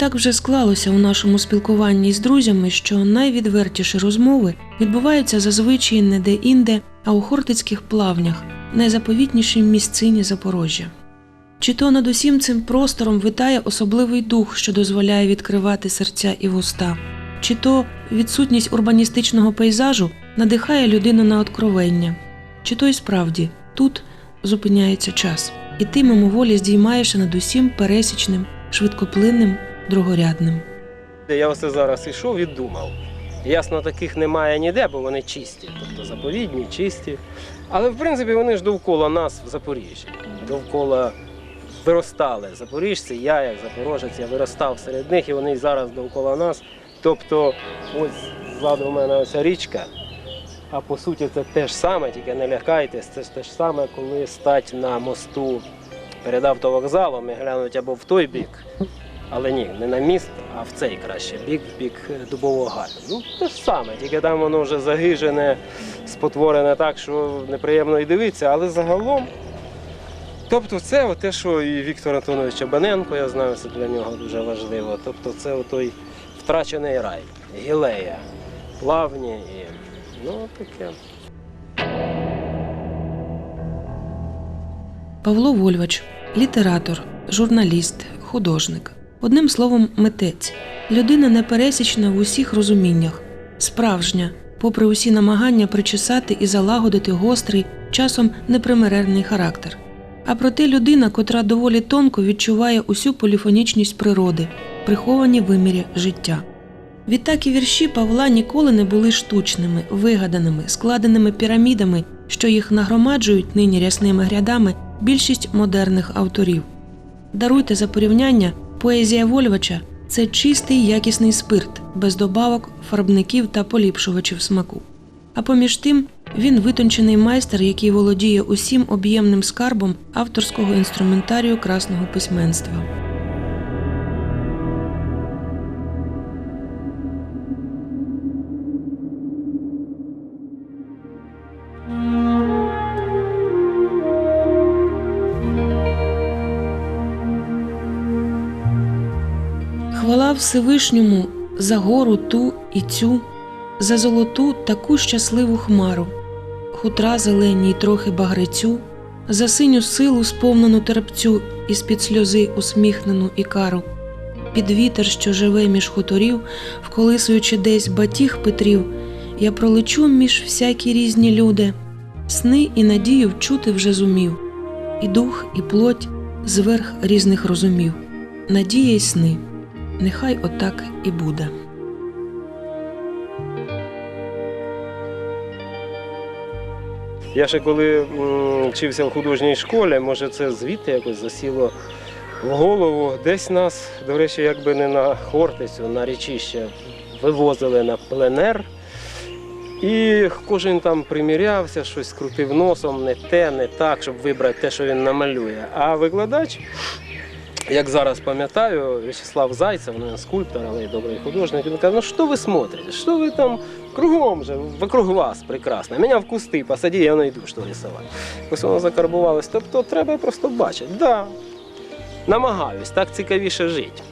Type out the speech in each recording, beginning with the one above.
Так вже склалося у нашому спілкуванні з друзями, що найвідвертіші розмови відбуваються зазвичай не де-інде, а у хортицьких плавнях, найзаповітнішій місцині Запорожжя. Чи то над усім цим простором витає особливий дух, що дозволяє відкривати серця і вуста, чи то відсутність урбаністичного пейзажу надихає людину на откровення, чи то й справді тут зупиняється час, і ти мимоволі здіймаєшся над усім пересічним, швидкоплинним, другорядним. Я оце зараз ішов і думав. Ясно, таких немає ніде, бо вони чисті, тобто заповідні, чисті. Але в принципі вони ж довкола нас в Запоріжжі. Довкола виростали запоріжці, я як запорожець, я виростав серед них і вони зараз довкола нас. Тобто, ось ззаду в мене оця річка. А по суті це те ж саме, тільки не лякайтесь, це ж те ж саме, коли стать на мосту перед автовокзалом і глянуть або в той бік, але ні, не на міст, а в цей краще бік, в бік Дубового Гаю. Ну, те ж саме, тільки там воно вже загижене, спотворене так, що неприємно і дивитися, але загалом. Тобто це те, що і Віктор Антонович Абаненко, я знаю, це для нього дуже важливо. Тобто це той втрачений рай, гілея, плавні і ну таке. Павло Вольвач, літератор, журналіст, художник. Одним словом, митець, людина непересічна в усіх розуміннях, справжня, попри усі намагання причесати і залагодити гострий, часом непримирерний характер. А проте людина, котра доволі тонко відчуває усю поліфонічність природи, приховані вимірі життя. Відтак і вірші Павла ніколи не були штучними, вигаданими, складеними пірамідами, що їх нагромаджують нині рясними грядами більшість модерних авторів. Даруйте за порівняння, поезія Вольвача це чистий якісний спирт, без добавок, фарбників та поліпшувачів смаку. А поміж тим він витончений майстер, який володіє усім об'ємним скарбом авторського інструментарію красного письменства. Хвала Всевишньому за гору ту і цю, за золоту таку щасливу хмару, хутра зелені й трохи багрецю, за синю силу сповнену терпцю і з-під сльози усміхнену ікару, під вітер, що живе між хуторів, вколисуючи десь батіг Петрів, я пролечу між всякі різні люди, сни і надію вчути вже зумів, і дух, і плоть зверх різних розумів, надія й сни. Нехай отак і буде. Я ще коли вчився в художній школі, може це звідти якось засіло в голову. Десь нас, до речі, якби не на Хортицю, на річище вивозили на пленер. І кожен там примірявся, щось крутив носом, не те, не так, щоб вибрати те, що він намалює. А викладач, як зараз пам'ятаю, В'ячеслав Зайцев, ну, скульптор, але й добрий художник, він каже, ну що ви смотрите, що ви там кругом же, вокруг вас прекрасно. Мене в кусти посади, я найду, що рисувати. Ось воно закарбувалось. Тобто треба просто бачити. Да, намагаюсь, так цікавіше жити.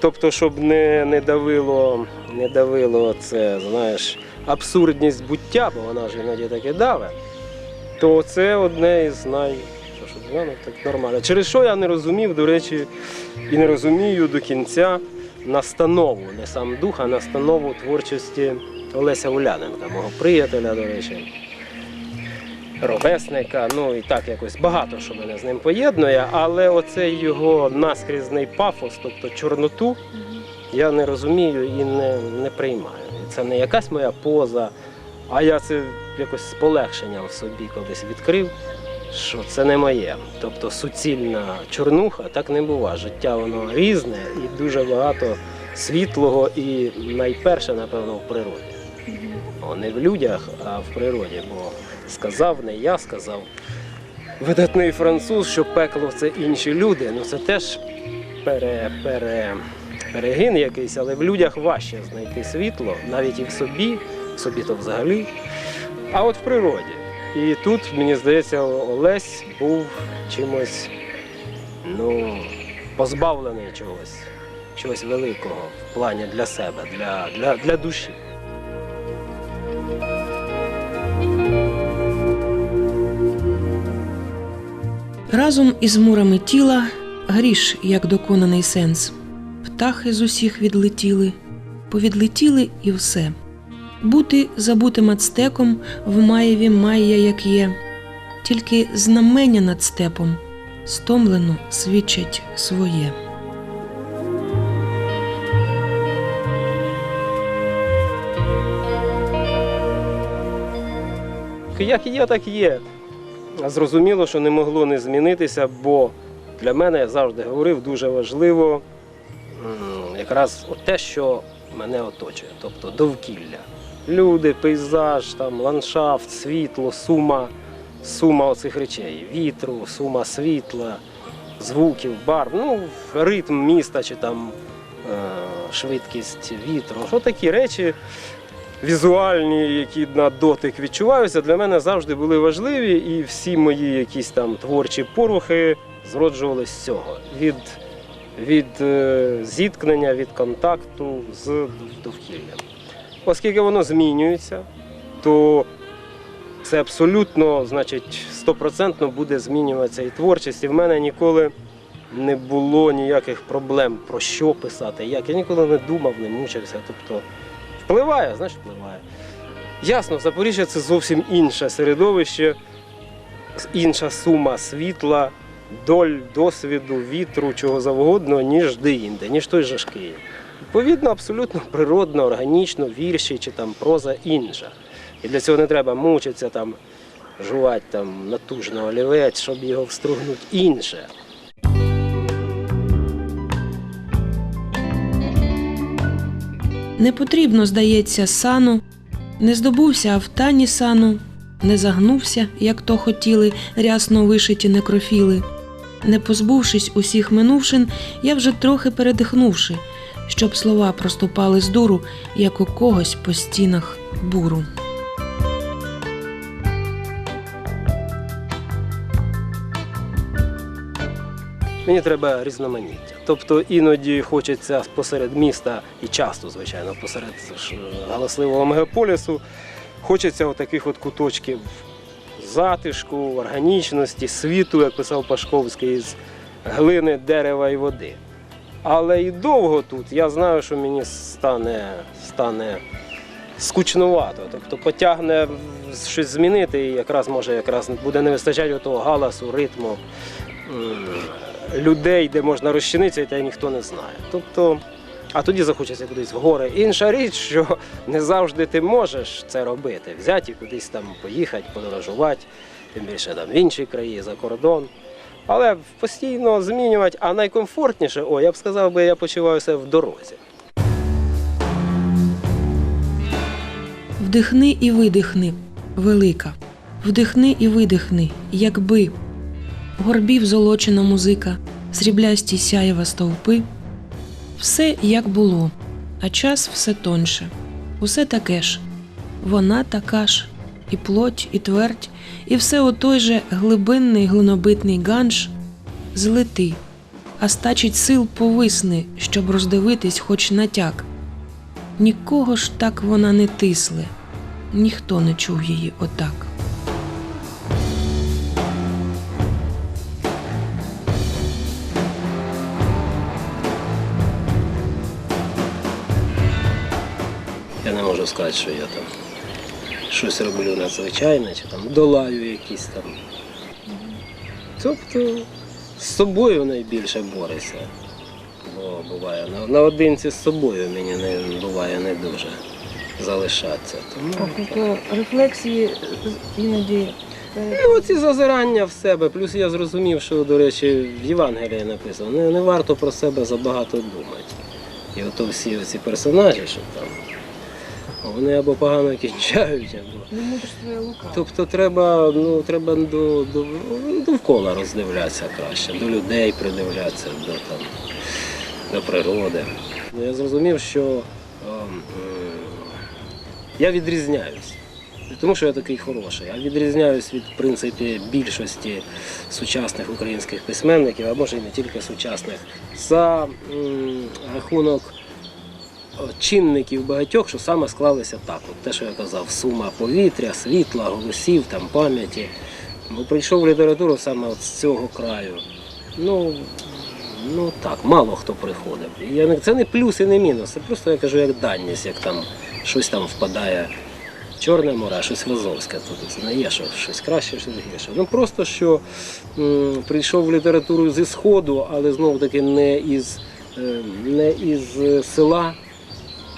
Тобто, щоб не, не давило, не давило це, знаєш, абсурдність буття, бо вона ж іноді таке даве, то це одне із най. Що ну, так нормально. Через що я не розумів, до речі, і не розумію до кінця настанову, не сам дух, а настанову творчості Олеся Уляненка, мого приятеля, до речі, ровесника. Ну і так якось багато що мене з ним поєднує, але оцей його наскрізний пафос, тобто чорноту, я не розумію і не, не приймаю. Це не якась моя поза, а я це якось з полегшенням в собі колись відкрив, що це не моє. Тобто суцільна чорнуха так не буває. Життя воно різне і дуже багато світлого, і найперше, напевно, в природі. О, не в людях, а в природі. Бо сказав, не я сказав. Видатний француз, що пекло це інші люди. Ну це теж пере, пере, перегин якийсь, але в людях важче знайти світло, навіть і в собі, в собі то взагалі, а от в природі. І тут, мені здається, Олесь був чимось ну, позбавлений чогось. чогось великого в плані для себе, для, для, для душі. Разом із мурами тіла гріш, як доконаний сенс. Птахи з усіх відлетіли, повідлетіли і все. Бути забутим ацтеком в маєві майя, як є, тільки знамення над степом стомлено свідчать своє. Як є, так є. Зрозуміло, що не могло не змінитися, бо для мене я завжди говорив дуже важливо якраз те, що мене оточує, тобто довкілля. Люди, пейзаж, там, ландшафт, світло, сума, сума оцих речей, вітру, сума світла, звуків, барв, ну, ритм міста чи там е, швидкість вітру. Що такі речі візуальні, які на дотик відчуваються, для мене завжди були важливі, і всі мої якісь там творчі порухи зроджувалися з цього. Від, від е, зіткнення, від контакту з довкіллям. Оскільки воно змінюється, то це абсолютно, значить, стопроцентно буде змінюватися і творчість. І в мене ніколи не було ніяких проблем про що писати, як. Я ніколи не думав, не мучився. Тобто впливає, значить впливає. Ясно, Запоріжжя це зовсім інше середовище, інша сума світла, доль, досвіду, вітру, чого завгодно, ніж де-інде, ніж той же ж Київ. Відповідно, абсолютно природно, органічно, вірші чи там проза інша. І для цього не треба мучитися там, жувати там натужно олівець, щоб його встругнути інше. Не потрібно, здається, сану, не здобувся автані сану, не загнувся, як то хотіли, рясно вишиті некрофіли. Не позбувшись усіх минувшин, я вже трохи передихнувши, щоб слова проступали з дуру, як у когось по стінах буру. Мені треба різноманіття. Тобто іноді хочеться посеред міста, і часто, звичайно, посеред галасливого мегаполісу, хочеться отаких от куточків затишку, органічності, світу, як писав Пашковський, з глини, дерева і води. Але і довго тут я знаю, що мені стане, стане скучнувато. Тобто потягне щось змінити, і якраз може якраз буде не вистачати того галасу, ритму людей, де можна розчинитися, і те ніхто не знає. Тобто, а тоді захочеться кудись в гори. Інша річ, що не завжди ти можеш це робити. Взяти і кудись там поїхати, подорожувати, тим більше там в інші краї, за кордон. Але постійно змінювати, а найкомфортніше, о, я б сказав би, я почуваюся в дорозі. Вдихни і видихни, велика. Вдихни і видихни, якби. Горбів золочена музика, сріблясті сяєва стовпи. Все як було, а час все тонше. Усе таке ж. Вона така ж, і плоть, і твердь, і все отой же глибинний глинобитний ганж. Злети, а стачить сил повисни, щоб роздивитись хоч натяк. Нікого ж так вона не тисле, ніхто не чув її отак. Я не можу сказати, що я там щось роблю надзвичайне, чи там долаю якісь там. Тобто з собою найбільше борюся. Бо буває на, наодинці з собою мені не буває не дуже залишатися. Тому Тобто рефлексії іноді ну, ці зазирання в себе. Плюс я зрозумів, що, до речі, в Євангелії написано, не, не варто про себе забагато думати. І ото всі ці персонажі, що там, вони або погано кінчають, або. лука. Тобто треба, ну, треба до, до, довкола роздивлятися краще, до людей придивлятися, до, там, до природи. Ну, Я зрозумів, що ем, я відрізняюсь. Не тому, що я такий хороший, а відрізняюсь від в принципі більшості сучасних українських письменників, а може і не тільки сучасних, за м, рахунок чинників багатьох, що саме склалися так. От те, що я казав, сума повітря, світла, голосів, там, пам'яті. Бо прийшов в літературу саме от з цього краю. Ну, ну так, мало хто приходив. Я, не- це не плюс і не мінус, це просто я кажу як даність, як там щось там впадає Чорне море, щось в Азовське. Тут це не є, що щось краще, щось гірше. Ну просто що м, прийшов в літературу зі Сходу, але знову таки не із, е, не із е, села,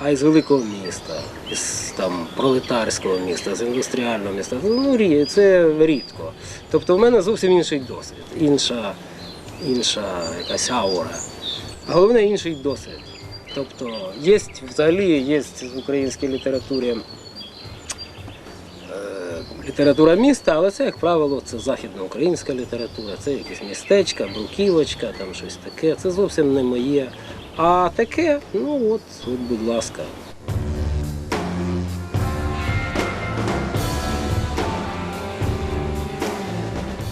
а із великого міста, із там пролетарського міста, з індустріального міста. Ну, це рідко. Тобто в мене зовсім інший досвід, інша, інша якась аура. А головне інший досвід. Тобто є взагалі є в українській літературі е, література міста, але це, як правило, це західноукраїнська література, це якісь містечка, бруківочка, там щось таке. Це зовсім не моє. А таке, ну от, от будь ласка.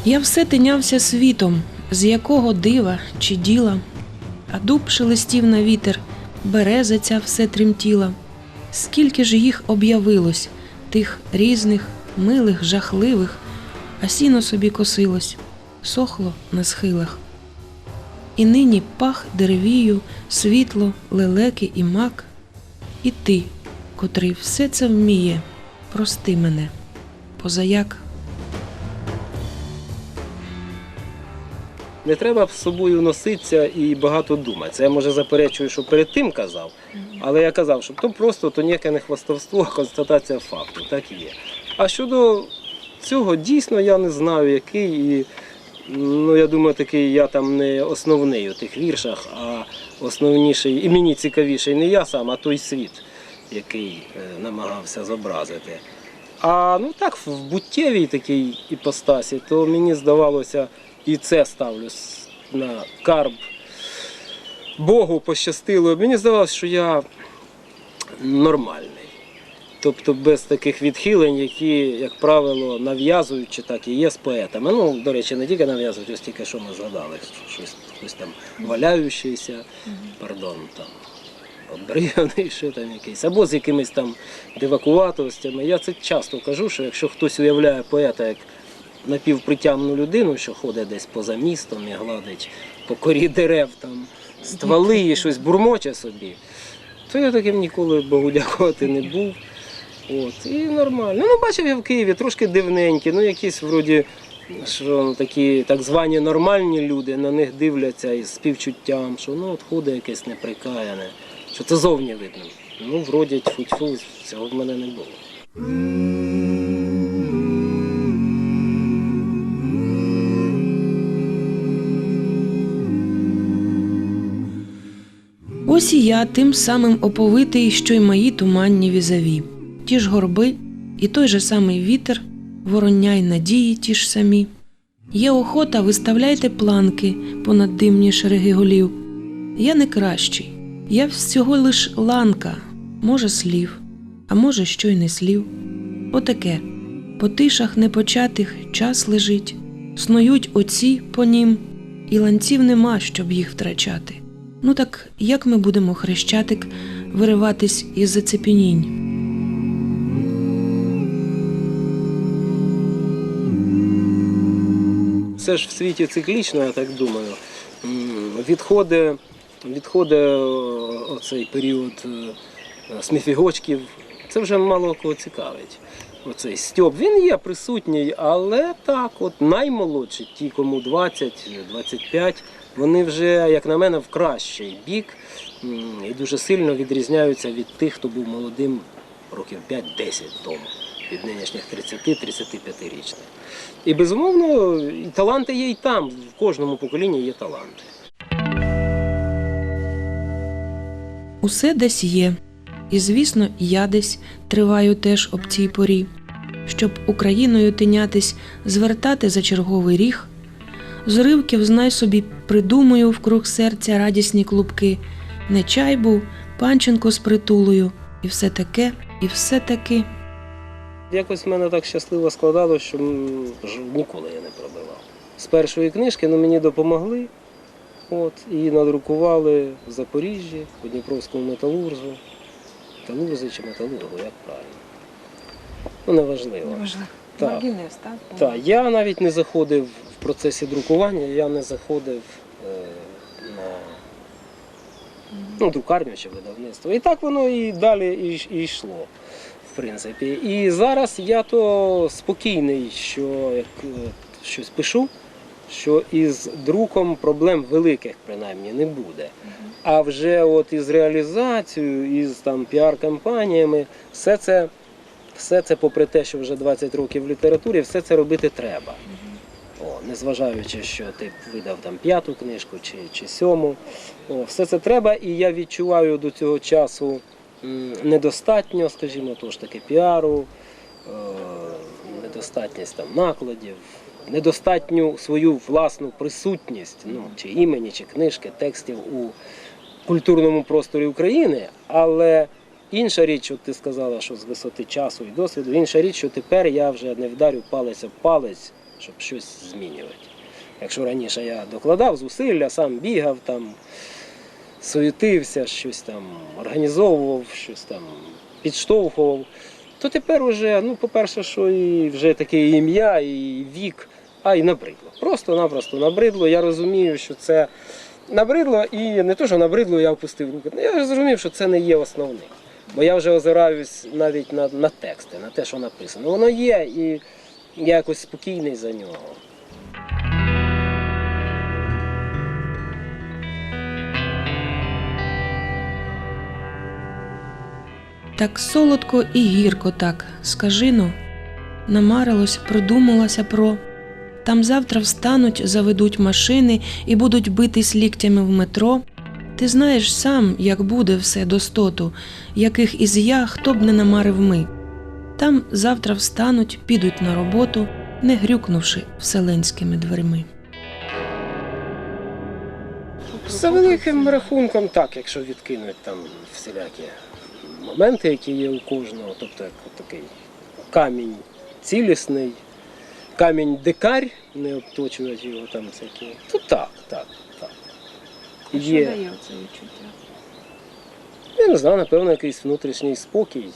Я все тинявся світом, з якого дива чи діла, а дуб шелестів на вітер, береза ця все тремтіла. Скільки ж їх об'явилось, тих різних, милих, жахливих, а сіно собі косилось, сохло на схилах. І нині пах деревію, світло, лелеки і мак, і ти, котрий все це вміє, прости мене, позаяк. Не треба з собою носитися і багато думати. Це я може заперечую, що перед тим казав, але я казав, що то просто то ніяке не хвастовство, а констатація факту. Так і є. А щодо цього, дійсно я не знаю, який і. Ну, я думаю, такий я там не основний у тих віршах, а основніший, і мені цікавіший не я сам, а той світ, який е, намагався зобразити. А ну так, в буттєвій такій іпостасі, то мені здавалося, і це ставлю на карб. Богу пощастило. Мені здавалося, що я нормальний. Тобто без таких відхилень, які, як правило, нав'язують, чи так і є з поетами. Ну, до речі, не тільки нав'язують, ось тільки що ми згадали, щось, щось там валяючийся, пардон, там, обрияний, що там якийсь, або з якимись там дивакуватостями. Я це часто кажу, що якщо хтось уявляє поета як напівпритямну людину, що ходить десь поза містом і гладить по корі дерев, там, стволи і щось бурмоче собі, то я таким ніколи Богу дякувати не був. От, і нормально. Ну, бачив я в Києві трошки дивненькі, ну якісь вроді, що такі так звані нормальні люди на них дивляться із співчуттям, що ну от ходить якесь неприкаяне, що це зовні видно. Ну, вроді тьфу-тьфу, цього в мене не було. Ось і я тим самим оповитий, що й мої туманні візаві. Ті ж горби, і той же самий вітер, вороння й надії ті ж самі. Є охота, виставляйте планки понад димні шереги голів. Я не кращий, я всього лиш ланка, може слів, а може, що й не слів. Отаке, по тишах непочатих час лежить, снують оці по нім, і ланців нема, щоб їх втрачати. Ну так як ми будемо хрещатик вириватись із зацепенінь? Все ж в світі циклічно, я так думаю. Відходи, відходи е, оцей період е, сміфігочків, це вже мало кого цікавить. Оцей Стьоп, він є присутній, але так, от наймолодші, ті, кому 20-25, вони вже, як на мене, в кращий бік і дуже сильно відрізняються від тих, хто був молодим років 5-10 тому, від нинішніх 30-35 річних. І безумовно, таланти є і там. В кожному поколінні є таланти. Усе десь є, і звісно, я десь триваю теж об цій порі, щоб Україною тинятись, звертати за черговий ріг. З уривків знай собі придумую вкруг серця радісні клубки. Не чай панченко з притулою, і все таке, і все таки. Якось в мене так щасливо складалося, що ніколи я не пробивав. З першої книжки ну, мені допомогли. От, і надрукували в Запоріжжі, по Дніпровському металурзу. Металурзі чи металургу, як правильно. Ну, неважливо. Важливо. Так. Маргінез, так? Так, я навіть не заходив в процесі друкування, я не заходив е, на ну, друкарню чи видавництво. І так воно і далі і, і йшло, в принципі. І зараз я то спокійний, що як е, щось пишу, що із друком проблем великих принаймні не буде. А вже от із реалізацією, із там піар-кампаніями, все це, все це, попри те, що вже 20 років в літературі, все це робити треба. О, незважаючи, що ти видав там п'яту книжку чи, чи сьому. О, все це треба, і я відчуваю до цього часу недостатньо, скажімо, то ж таки піару, е, недостатність там накладів, недостатню свою власну присутність, ну, чи імені, чи книжки, текстів у культурному просторі України, але інша річ, от ти сказала, що з висоти часу і досвіду, інша річ, що тепер я вже не вдарю палець об палець, щоб щось змінювати. Якщо раніше я докладав зусилля, сам бігав там, суетився, щось там організовував, щось там підштовхував, то тепер уже, ну, по-перше, що і вже таке ім'я, і вік, а й набридло. Просто-напросто набридло. Я розумію, що це набридло, і не то, що набридло, я опустив руки. Я зрозумів, що це не є основним. Бо я вже озираюсь навіть на, на тексти, на те, що написано. Воно є, і я якось спокійний за нього. Так солодко і гірко так, скажино, намарилось, придумалося про. Там завтра встануть, заведуть машини і будуть битись ліктями в метро. Ти знаєш сам, як буде все достоту, яких із я хто б не намарив ми. Там завтра встануть, підуть на роботу, не грюкнувши вселенськими дверми. За великим рахунком, так, якщо відкинуть там всілякі моменти, які є у кожного, тобто як такий камінь цілісний, камінь дикарь, не обточувати його там всякі. То так, так, так. Є. це відчуття? Я не знаю, напевно, якийсь внутрішній спокій.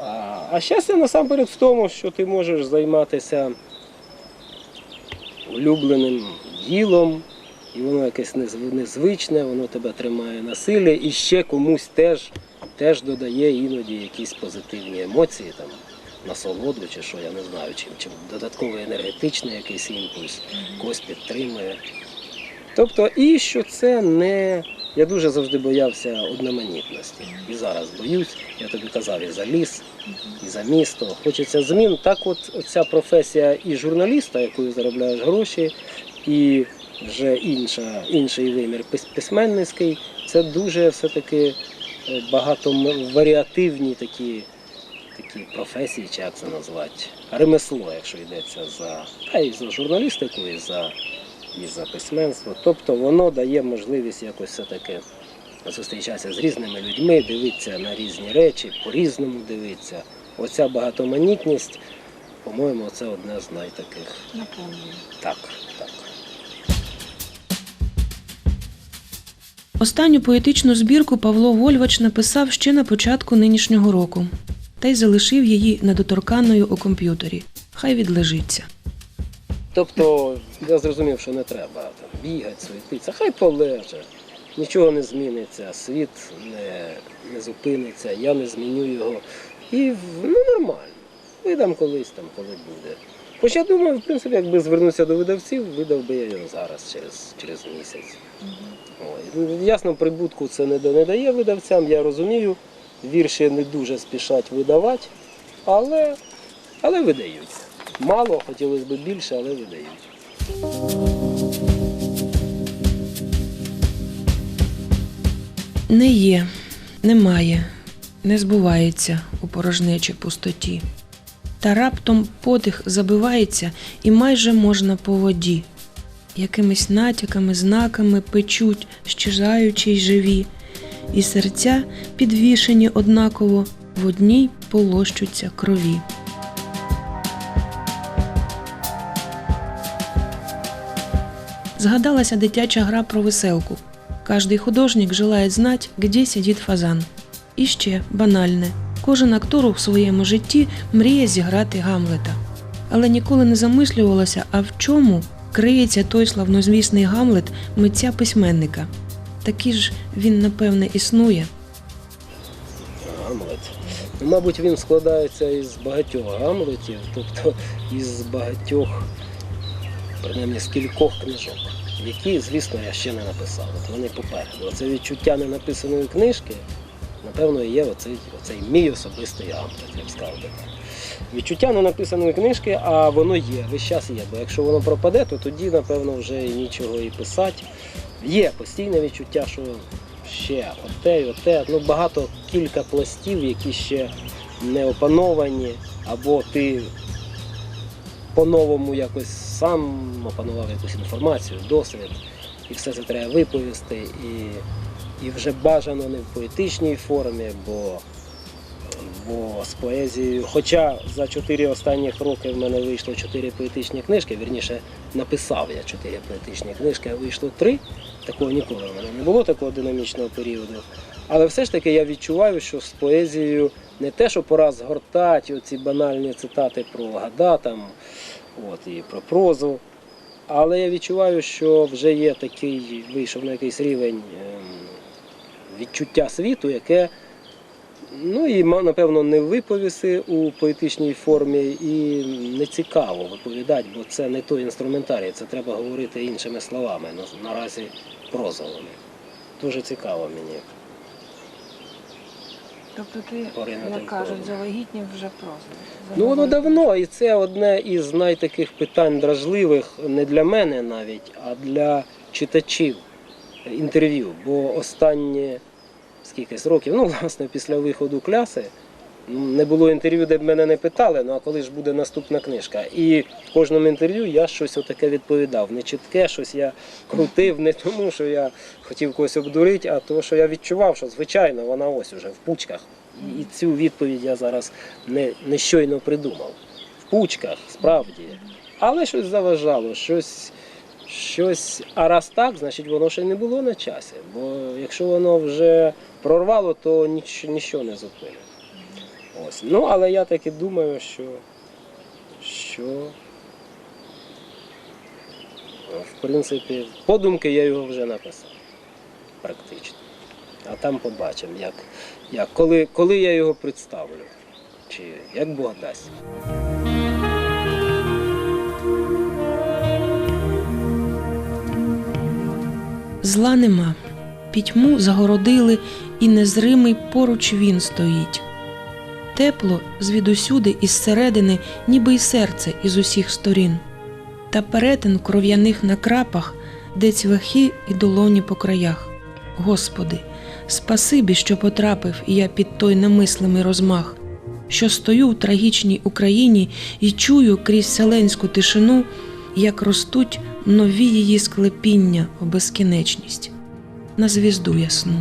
А, а щастя насамперед в тому, що ти можеш займатися улюбленим ділом, і воно якесь незвичне, воно тебе тримає на силі, і ще комусь теж, теж додає іноді якісь позитивні емоції, там, насолоду чи що, я не знаю, чим, чим додатковий енергетичний якийсь імпульс, когось підтримує. Тобто, і що це не. Я дуже завжди боявся одноманітності. І зараз боюсь, я тобі казав, і за ліс, і за місто. Хочеться змін. Так от ця професія і журналіста, якою заробляєш гроші, і вже інша, інший вимір пис- письменницький, це дуже все-таки е, багатоваріативні такі, такі професії, чи як це назвати, ремесло, якщо йдеться за, та і за журналістику, і за і за письменство. Тобто воно дає можливість якось все-таки зустрічатися з різними людьми, дивитися на різні речі, по-різному дивитися. Оця багатоманітність, по-моєму, це одне з найтаких. Наповнює. Так, так. Останню поетичну збірку Павло Вольвач написав ще на початку нинішнього року та й залишив її недоторканною у комп'ютері. Хай відлежиться. Тобто я зрозумів, що не треба там, бігати, суетитися, хай полеже. Нічого не зміниться, світ не, не зупиниться, я не зміню його. І ну, нормально. Видам колись там, коли буде. Хоч я думаю, в принципі, якби звернувся до видавців, видав би я його зараз, через, через місяць. Ясно, прибутку це не, дає видавцям, я розумію. Вірші не дуже спішать видавати, але, але видають. Мало, хотілося б більше, але видають. Не є, немає, не збувається у порожнечій пустоті. Та раптом подих забивається і майже можна по воді якимись натяками, знаками печуть, щижаючи й живі, і серця, підвішені однаково, в одній полощуться крові. Згадалася дитяча гра про веселку. Каждый художник желает знать, где сидить фазан. І ще банальне. Кожен актор у своєму житті мріє зіграти Гамлета, але ніколи не замислювалася, а в чому криється той славнозвісний Гамлет митця письменника. Такий ж він, напевне, існує. Гамлет. Мабуть, він складається із багатьох гамлетів, тобто із багатьох, принаймні з кількох книжок, які, звісно, я ще не написав. От вони попереду. Оце відчуття ненаписаної книжки, напевно, є оцей, оцей мій особистий гамлет, я б сказав би Відчуття ненаписаної книжки, а воно є, весь час є. Бо якщо воно пропаде, то тоді, напевно, вже нічого і писати. Є постійне відчуття, що ще оте оте. Ну, багато кілька пластів, які ще не опановані, або ти по-новому якось сам опанував якусь інформацію, досвід, і все це треба виповісти. І, і вже бажано не в поетичній формі, бо, бо з поезією. Хоча за чотири останніх роки в мене вийшло чотири поетичні книжки, вірніше написав я чотири поетичні книжки, а вийшло три. Такого ніколи в мене не було такого динамічного періоду. Але все ж таки я відчуваю, що з поезією не те, що пора згортати оці банальні цитати про гада там, от, і про прозу. Але я відчуваю, що вже є такий, вийшов на якийсь рівень ем, відчуття світу, яке, ну і напевно, не виповіси у поетичній формі і не цікаво виповідати, бо це не той інструментарій, це треба говорити іншими словами, наразі прозовими. Дуже цікаво мені. Тобто ти, Поринути як кажуть, завагітнів вже прозою. Ну воно давно, і це одне із найтаких питань дражливих не для мене навіть, а для читачів інтерв'ю. Бо останні скількись років, ну власне, після виходу кляси, не було інтерв'ю, де б мене не питали, ну а коли ж буде наступна книжка. І в кожному інтерв'ю я щось отаке відповідав. Не чітке, щось я крутив, не тому, що я хотів когось обдурити, а тому, що я відчував, що звичайно вона ось уже в пучках. І цю відповідь я зараз не, не щойно придумав. В пучках, справді. Але щось заважало, щось, щось. А раз так, значить воно ще не було на часі. Бо якщо воно вже прорвало, то ніч, нічого не зупинить. Ось. Ну, але я таки думаю, що, що в принципі, подумки я його вже написав. Практично. А там побачимо, як, як, коли, коли я його представлю, чи як Бог дасть. Зла нема. Пітьму загородили, і незримий поруч він стоїть. Тепло звідусюди із середини, ніби й серце із усіх сторін. Та перетин кров'яних накрапах, де цвяхи і долоні по краях. Господи, спасибі, що потрапив я під той немислимий розмах, що стою в трагічній Україні і чую крізь селенську тишину, як ростуть нові її склепіння в безкінечність на звізду ясну.